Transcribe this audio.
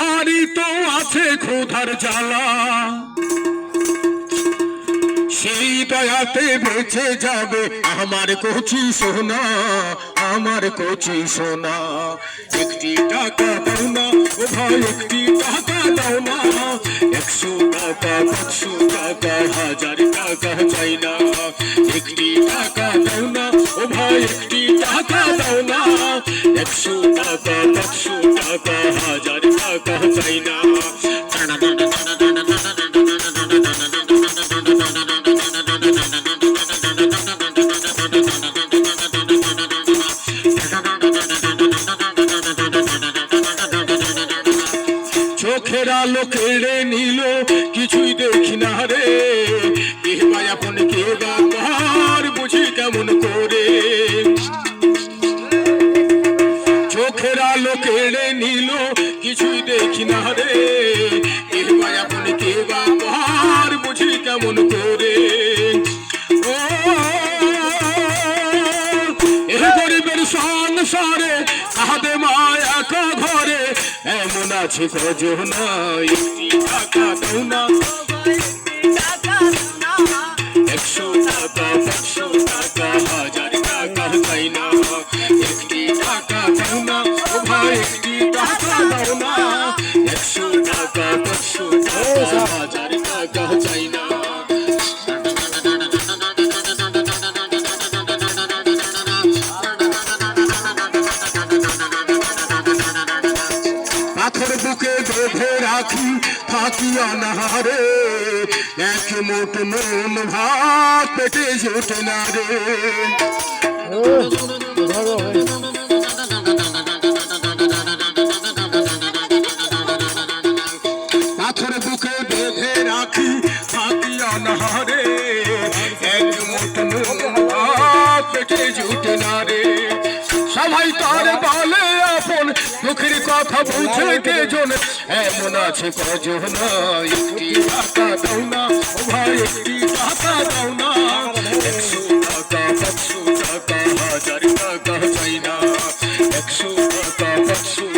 দুনিয়ার তো আছে ক্ষুধার জ্বালা। সেই দয়াতে বেঁচে যাবে আমার কচি সোনা, আমার কচি সোনা। একটি টাকা দাও না ও ভাই একটি টাকা দাও না। একশো টাকা, পাঁচশো টাকা, হাজার টাকা চাই না। একটি টাকা দাও না ও ভাই একটি টাকা দাও না। একশো টাকা, পাঁচশো টাকা, হাজার চাই না চোখের আলো কেড়ে নিল, কিছুই দেখি না রে। কে বা আপন কে বা কেড়ে নিল, কিছুই দেখি না রে। কে কে কেমন করে। গরিবের সংসারে মায় একা ঘরে? এমন আছে কজনা একটি টাকা দাও না। একশো টাকা পাঁচশো টাকা, হাজার টাকা চাই না। একটি টাকা দাও না। একটি টাকা দাও না একশো টাকা পাঁচশো টাকা হাজার টাকা চাই না পাথর বুকে বেঁধে রাখি থাকি অনাহারে এক মোট নুন ভাত পেটে জোটে না রে কথা বুঝে কে জন। এমন আছে কজন, একটি টাকা দাও না ও ভাই একটি টাকা দাও না। একশো টাকা, পাঁচশো টাকা, হাজার টাকা চাই না। একশো টাকা, পাঁচশো